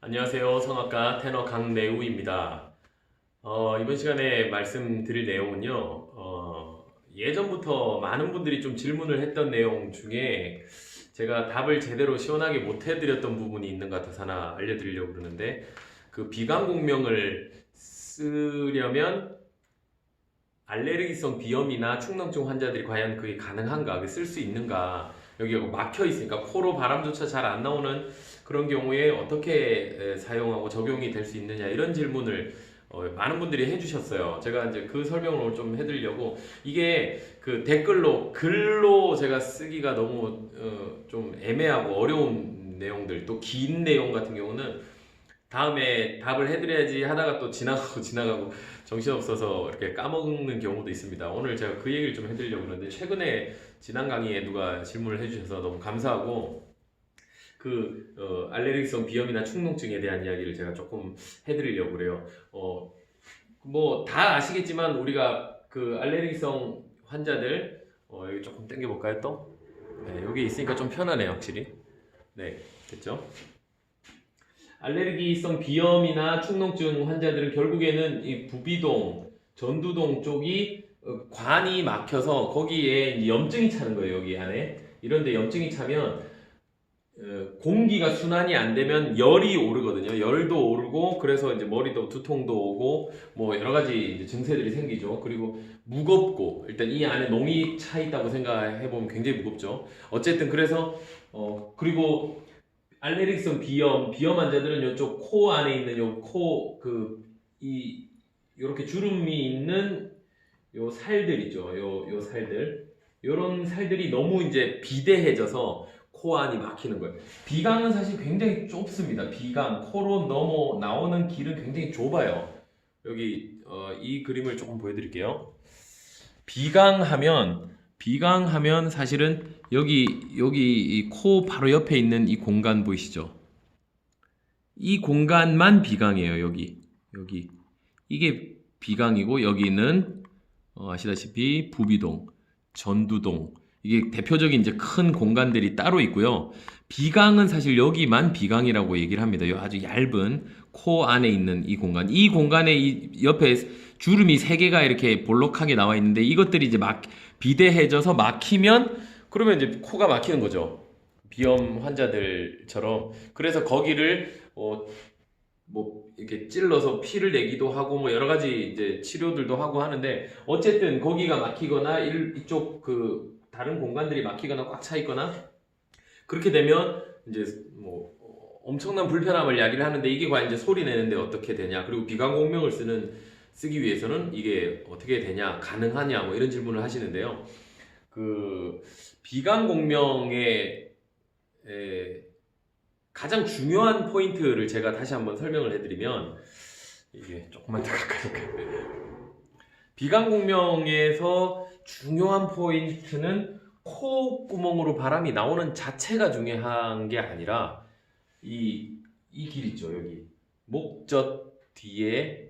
안녕하세요. 성악가 테너 강래우입니다. 어, 이번 시간에 말씀드릴 내용은요, 어, 예전부터 많은 분들이 좀 질문을 했던 내용 중에 제가 답을 제대로 시원하게 못 해드렸던 부분이 있는 것 같아서 하나 알려드리려고 그러는데, 그 비강공명을 쓰려면 알레르기성 비염이나 축농증 환자들이 과연 그게 가능한가, 쓸 수 있는가, 여기가 막혀 있으니까 코로 바람조차 잘 안 나오는 그런 경우에 어떻게 에, 사용하고 적용이 될 수 있느냐 이런 질문을 어, 많은 분들이 해주셨어요. 제가 이제 그 설명을 오늘 좀 해드리려고 이게 그 댓글로 글로 제가 쓰기가 너무 어, 좀 애매하고 어려운 내용들 또 긴 내용 같은 경우는 다음에 답을 해드려야지 하다가 또 지나가고 지나가고 정신없어서 이렇게 까먹는 경우도 있습니다. 오늘 제가 그 얘기를 좀 해드리려고 그러는데 최근에 지난 강의에 누가 질문을 해주셔서 너무 감사하고 그 어, 알레르기성 비염이나 축농증에 대한 이야기를 제가 조금 해드리려고 그래요. 어, 뭐 다 아시겠지만 우리가 그 알레르기성 환자들 어, 여기 조금 당겨 볼까요 또? 네, 여기 있으니까 좀 편하네요 확실히. 네, 됐죠? 알레르기성 비염이나 축농증 환자들은 결국에는 이 부비동, 전두동 쪽이 어, 관이 막혀서 거기에 염증이 차는 거예요 여기 안에. 이런데 염증이 차면 어, 공기가 순환이 안 되면 열이 오르거든요. 열도 오르고 그래서 이제 머리도 두통도 오고 뭐 여러 가지 증세들이 생기죠. 그리고 무겁고 일단 이 안에 농이 차 있다고 생각해 보면 굉장히 무겁죠. 어쨌든 그래서 어 그리고 알레르기성 비염 비염 환자들은 이쪽 코 안에 있는 요 코 그이 요렇게 주름이 있는 요 살들 있죠. 요 요 살들 요런 살들이 너무 이제 비대해져서 코 안이 막히는 거예요. 비강은 사실 굉장히 좁습니다. 비강, 코로 넘어 나오는 길은 굉장히 좁아요. 여기 어, 이 그림을 조금 보여드릴게요. 비강 하면 비강하면 사실은 여기 여기 이코 바로 옆에 있는 이 공간 보이시죠? 이 공간만 비강이에요. 여기 여기 이게 비강이고 여기는 어, 아시다시피 부비동, 전두동 이게 대표적인 이제 큰 공간들이 따로 있고요. 비강은 사실 여기만 비강이라고 얘기를 합니다. 요 아주 얇은 코 안에 있는 이 공간. 이 공간에 이 옆에 주름이 세 개가 이렇게 볼록하게 나와 있는데 이것들이 이제 막 비대해져서 막히면 그러면 이제 코가 막히는 거죠. 비염 환자들처럼. 그래서 거기를 어, 뭐 이렇게 찔러서 피를 내기도 하고 뭐 여러 가지 이제 치료들도 하고 하는데 어쨌든 거기가 막히거나 일- 이쪽 그 다른 공간들이 막히거나 꽉 차 있거나 그렇게 되면 이제 뭐 어, 엄청난 불편함을 야기를 하는데 이게 과연 이제 소리 내는데 어떻게 되냐 그리고 비강공명을 쓰는 쓰기 위해서는 이게 어떻게 되냐 가능하냐 뭐 이런 질문을 하시는데요 그 비강 공명의 에, 가장 중요한 포인트를 제가 다시 한번 설명을 해드리면 이게 조금만 더 가까이 갈까요? 비강 공명에서 중요한 포인트는 코 구멍으로 바람이 나오는 자체가 중요한 게 아니라 이, 이 길 있죠 여기 목젖 뒤에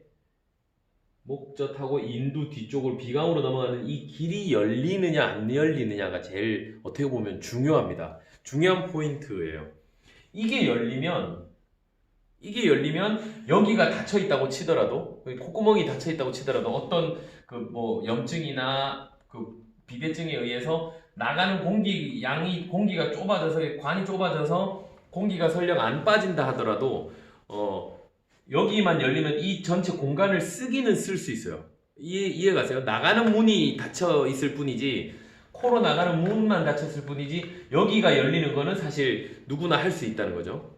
목젖하고 인두 뒤쪽으로 비강으로 넘어가는 이 길이 열리느냐 안 열리느냐가 제일 어떻게 보면 중요합니다. 중요한 포인트예요. 이게 열리면 이게 열리면 여기가 닫혀 있다고 치더라도 그 콧구멍이 닫혀 있다고 치더라도 어떤 그 뭐 염증이나 그 비대증에 의해서 나가는 공기 양이 공기가 좁아져서 관이 좁아져서 공기가 설령 안 빠진다 하더라도 어 여기만 열리면 이 전체 공간을 쓰기는 쓸 수 있어요. 이해 이해 가세요? 나가는 문이 닫혀 있을 뿐이지 코로 나가는 문만 닫혔을 뿐이지 여기가 열리는 거는 사실 누구나 할 수 있다는 거죠.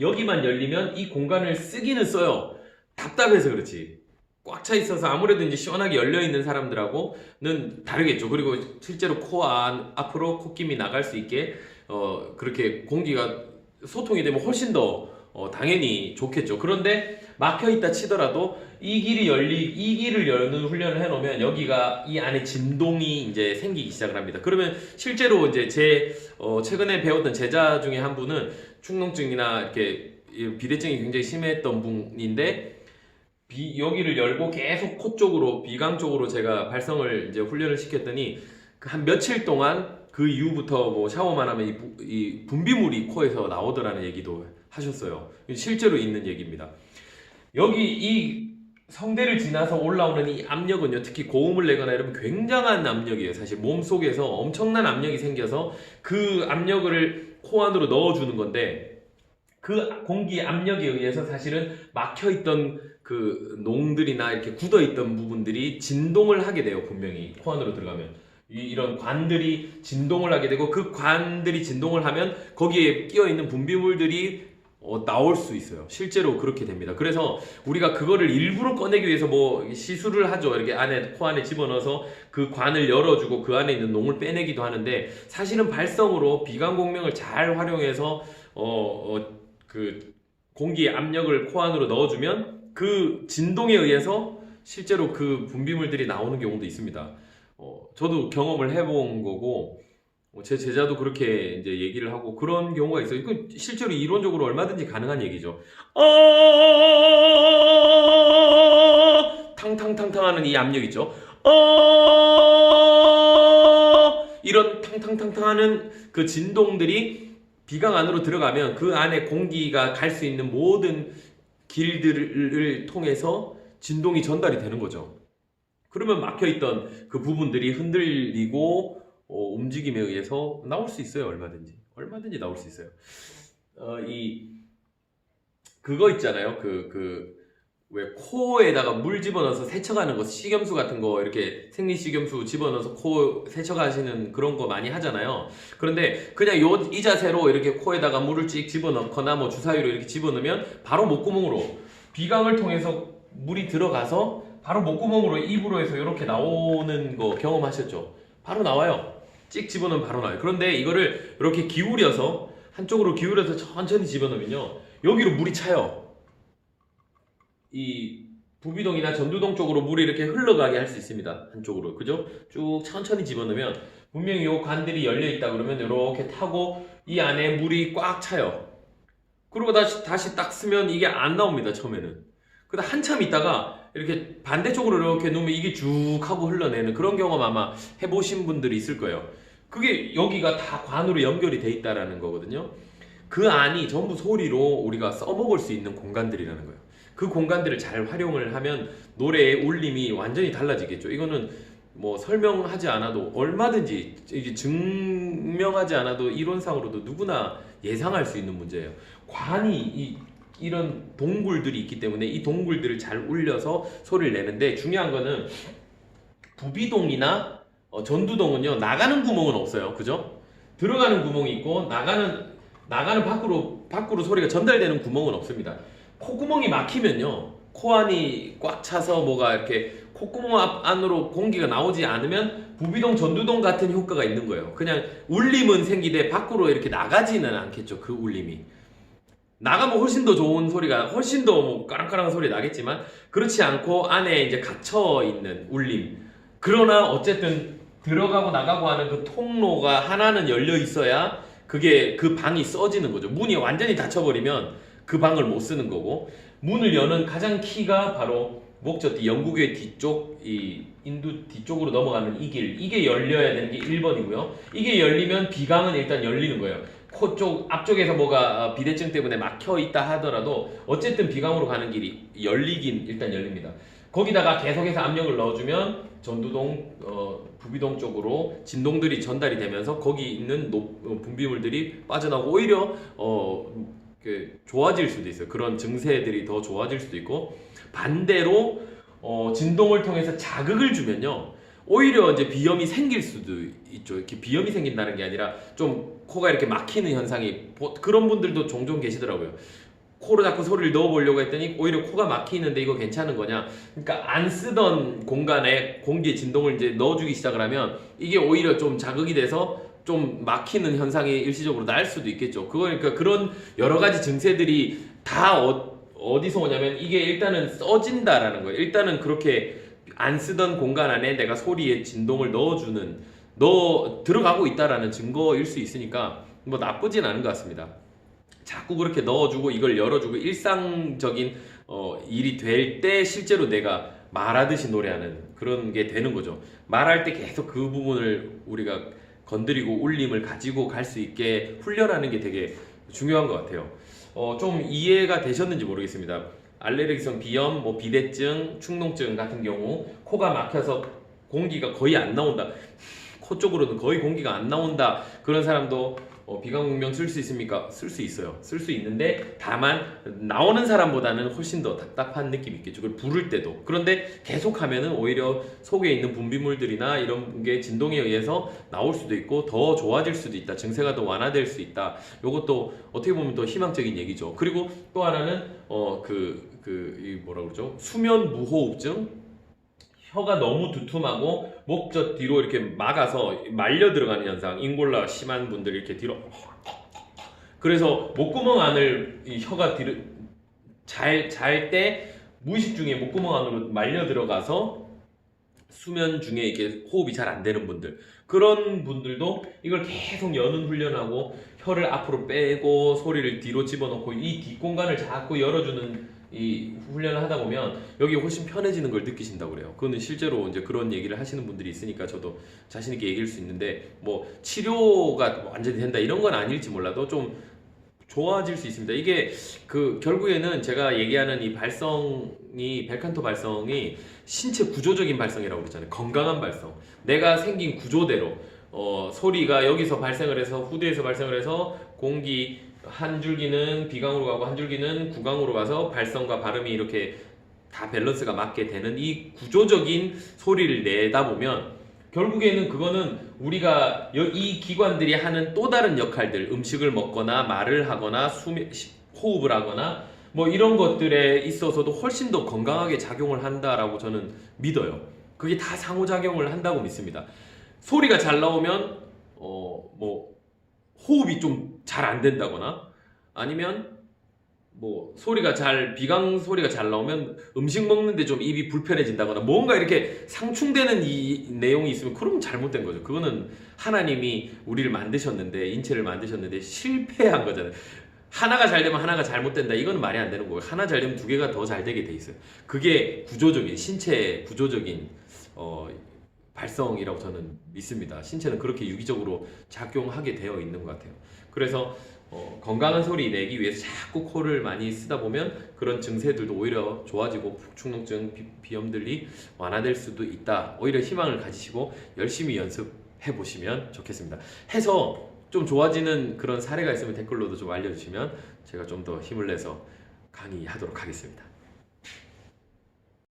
여기만 열리면 이 공간을 쓰기는 써요. 답답해서 그렇지. 꽉 차 있어서 아무래도 이제 시원하게 열려 있는 사람들하고는 다르겠죠. 그리고 실제로 코 안, 앞으로 콧김이 나갈 수 있게 어, 그렇게 공기가 소통이 되면 훨씬 더 어, 당연히 좋겠죠. 그런데 막혀 있다 치더라도 이 길이 열리 이 길을 여는 훈련을 해놓으면 여기가 이 안에 진동이 이제 생기기 시작을 합니다. 그러면 실제로 이제 제 어, 최근에 배웠던 제자 중에 한 분은 축농증이나 이렇게 이 비대증이 굉장히 심했던 분인데 비, 여기를 열고 계속 코 쪽으로 비강 쪽으로 제가 발성을 이제 훈련을 시켰더니 그한 며칠 동안 그 이후부터 뭐 샤워만 하면 이, 부- 이 분비물이 코에서 나오더라는 얘기도 하셨어요. 실제로 있는 얘기입니다. 여기 이 성대를 지나서 올라오는 이 압력은요, 특히 고음을 내거나 이러면 굉장한 압력이에요. 사실 몸 속에서 엄청난 압력이 생겨서 그 압력을 코 안으로 넣어주는 건데 그 공기 압력에 의해서 사실은 막혀있던 그 농들이나 이렇게 굳어있던 부분들이 진동을 하게 돼요. 분명히 코 안으로 들어가면. 이- 이런 관들이 진동을 하게 되고 그 관들이 진동을 하면 거기에 끼어 있는 분비물들이 어, 나올 수 있어요. 실제로 그렇게 됩니다. 그래서 우리가 그거를 일부러 꺼내기 위해서 뭐 시술을 하죠. 이렇게 안에 코 안에 집어넣어서 그 관을 열어주고 그 안에 있는 농을 빼내기도 하는데 사실은 발성으로 비강 공명을 잘 활용해서 어, 어, 그 공기의 압력을 코 안으로 넣어주면 그 진동에 의해서 실제로 그 분비물들이 나오는 경우도 있습니다. 어, 저도 경험을 해본 거고 어, 제 제자도 그렇게 이제 얘기를 하고 그런 경우가 있어요. 이거 실제로 이론적으로 얼마든지 가능한 얘기죠. 어... 탕탕탕탕하는 이 압력 있죠. 어... 이런 탕탕탕탕하는 그 진동들이 비강 안으로 들어가면 그 안에 공기가 갈 수 있는 모든 길들을 통해서 진동이 전달이 되는 거죠. 그러면 막혀있던 그 부분들이 흔들리고 어, 움직임에 의해서 나올 수 있어요 얼마든지 얼마든지 나올 수 있어요 어, 이 그거 있잖아요 그 그 왜 코에다가 물 집어넣어서 세척하는 거 식염수 같은 거 이렇게 생리 식염수 집어넣어서 코 세척하시는 그런 거 많이 하잖아요 그런데 그냥 요 이 자세로 이렇게 코에다가 물을 찍 집어넣거나 뭐 주사위로 이렇게 집어넣으면 바로 목구멍으로 비강을 통해서 물이 들어가서 바로 목구멍으로 입으로 해서 이렇게 나오는 거 경험하셨죠? 바로 나와요. 찍 집어넣으면 바로 나와요. 그런데 이거를 이렇게 기울여서 한쪽으로 기울여서 천천히 집어넣으면요. 여기로 물이 차요. 이 부비동이나 전두동 쪽으로 물이 이렇게 흘러가게 할 수 있습니다. 한쪽으로. 그죠? 쭉 천천히 집어넣으면 분명히 요 관들이 열려 있다 그러면 이렇게 타고 이 안에 물이 꽉 차요. 그리고 다시 다시 딱 쓰면 이게 안 나옵니다. 처음에는. 그다 한참 있다가 이렇게 반대쪽으로 이렇게 놓으면 이게 쭉 하고 흘러내는 그런 경험 아마 해보신 분들이 있을 거예요. 그게 여기가 다 관으로 연결이 돼 있다라는 거거든요. 그 안이 전부 소리로 우리가 써먹을 수 있는 공간들이라는 거예요. 그 공간들을 잘 활용을 하면 노래의 울림이 완전히 달라지겠죠. 이거는 뭐 설명하지 않아도 얼마든지 이게 증명하지 않아도 이론상으로도 누구나 예상할 수 있는 문제예요. 관이 이 이런 동굴들이 있기 때문에 이 동굴들을 잘 울려서 소리를 내는데 중요한 거는 부비동이나 어, 전두동은요 나가는 구멍은 없어요. 그죠? 들어가는 구멍이 있고 나가는 나가는 밖으로 밖으로 소리가 전달되는 구멍은 없습니다. 콧구멍이 막히면요 코 안이 꽉 차서 뭐가 이렇게 콧구멍 앞 안으로 공기가 나오지 않으면 부비동 전두동 같은 효과가 있는 거예요. 그냥 울림은 생기되 밖으로 이렇게 나가지는 않겠죠 그 울림이 나가면 훨씬 더 좋은 소리가 훨씬 더 뭐 까랑까랑 소리 나겠지만 그렇지 않고 안에 이제 갇혀 있는 울림. 그러나 어쨌든 들어가고 나가고 하는 그 통로가 하나는 열려 있어야 그게 그 방이 써지는 거죠. 문이 완전히 닫혀버리면 그 방을 못 쓰는 거고. 문을 여는 가장 키가 바로 목젖뒤 영국의 뒤쪽 이 인도 뒤쪽으로 넘어가는 이 길. 이게 열려야 되는 게 1번이고요. 이게 열리면 비강은 일단 열리는 거예요 코 쪽 앞쪽에서 뭐가 어, 비대증 때문에 막혀 있다 하더라도 어쨌든 비강으로 가는 길이 열리긴 일단 열립니다. 거기다가 계속해서 압력을 넣어주면 전두동, 어, 부비동 쪽으로 진동들이 전달이 되면서 거기 있는 높- 어, 분비물들이 빠져나오고 오히려 어, 그 좋아질 수도 있어요. 그런 증세들이 더 좋아질 수도 있고 반대로 어, 진동을 통해서 자극을 주면요. 오히려 이제 비염이 생길 수도 있죠. 이렇게 비염이 생긴다는 게 아니라 좀 코가 이렇게 막히는 현상이 보- 그런 분들도 종종 계시더라고요. 코로 자꾸 소리를 넣어보려고 했더니 오히려 코가 막히는데 이거 괜찮은 거냐? 그러니까 안 쓰던 공간에 공기의 진동을 이제 넣어주기 시작을 하면 이게 오히려 좀 자극이 돼서 좀 막히는 현상이 일시적으로 날 수도 있겠죠. 그거니까 그런 여러 가지 증세들이 다 어, 어디서 오냐면 이게 일단은 써진다라는 거예요. 일단은 그렇게 안 쓰던 공간 안에 내가 소리에 진동을 넣어주는 넣어 들어가고 있다라는 증거일 수 있으니까 뭐 나쁘진 않은 것 같습니다. 자꾸 그렇게 넣어주고 이걸 열어주고 일상적인 어, 일이 될 때 실제로 내가 말하듯이 노래하는 그런 게 되는 거죠. 말할 때 계속 그 부분을 우리가 건드리고 울림을 가지고 갈 수 있게 훈련하는 게 되게 중요한 것 같아요. 어, 좀 이해가 되셨는지 모르겠습니다. 알레르기성 비염, 뭐 비대증, 축농증 같은 경우 코가 막혀서 공기가 거의 안 나온다. 코 쪽으로는 거의 공기가 안 나온다. 그런 사람도 어, 비강공명 쓸 수 있습니까? 쓸 수 있어요. 쓸 수 있는데 다만 나오는 사람보다는 훨씬 더 답답한 느낌이 있겠죠. 그걸 부를 때도. 그런데 계속하면은 오히려 속에 있는 분비물들이나 이런 게 진동에 의해서 나올 수도 있고 더 좋아질 수도 있다. 증세가 더 완화될 수 있다. 요것도 어떻게 보면 더 희망적인 얘기죠. 그리고 또 하나는 어 그 그 이 뭐라 그러죠? 수면 무호흡증. 혀가 너무 두툼하고 목젖 뒤로 이렇게 막아서 말려 들어가는 현상, 인골라 심한 분들 이렇게 뒤로 그래서 목구멍 안을 이 혀가 뒤로 잘 잘 때 무의식 중에 목구멍 안으로 말려 들어가서 수면 중에 이게 호흡이 잘 안 되는 분들 그런 분들도 이걸 계속 여는 훈련하고 혀를 앞으로 빼고 소리를 뒤로 집어넣고 이 뒷공간을 자꾸 열어주는 이 훈련을 하다 보면 여기 훨씬 편해지는 걸 느끼신다고 그래요. 그거는 실제로 이제 그런 얘기를 하시는 분들이 있으니까 저도 자신 있게 얘기할 수 있는데 뭐 치료가 완전히 된다 이런 건 아닐지 몰라도 좀 좋아질 수 있습니다. 이게 그 결국에는 제가 얘기하는 이 발성이 벨칸토 발성이 신체 구조적인 발성이라고 그랬잖아요. 건강한 발성. 내가 생긴 구조대로 어, 소리가 여기서 발생을 해서 후대에서 발생을 해서 공기 한 줄기는 비강으로 가고 한 줄기는 구강으로 가서 발성과 발음이 이렇게 다 밸런스가 맞게 되는 이 구조적인 소리를 내다 보면 결국에는 그거는 우리가 여- 이 기관들이 하는 또 다른 역할들 음식을 먹거나 말을 하거나 호흡을 하거나 뭐 이런 것들에 있어서도 훨씬 더 건강하게 작용을 한다라고 저는 믿어요. 그게 다 상호작용을 한다고 믿습니다. 소리가 잘 나오면 어 뭐 호흡이 좀 잘 안 된다거나 아니면 뭐 소리가 잘 비강 소리가 잘 나오면 음식 먹는데 좀 입이 불편해진다거나 뭔가 이렇게 상충되는 이 내용이 있으면 그러면 잘못된 거죠. 그거는 하나님이 우리를 만드셨는데 인체를 만드셨는데 실패한 거잖아요. 하나가 잘 되면 하나가 잘못된다. 이건 말이 안 되는 거예요. 하나 잘 되면 두 개가 더 잘 되게 돼 있어요. 그게 구조적인 신체 구조적인 어, 발성이라고 저는 믿습니다. 신체는 그렇게 유기적으로 작용하게 되어 있는 것 같아요. 그래서 어, 건강한 소리 내기 위해서 자꾸 코를 많이 쓰다 보면 그런 증세들도 오히려 좋아지고 비, 비염들이 완화될 수도 있다. 오히려 희망을 가지시고 열심히 연습해 보시면 좋겠습니다. 해서 좀 좋아지는 그런 사례가 있으면 댓글로도 좀 알려주시면 제가 좀 더 힘을 내서 강의하도록 하겠습니다.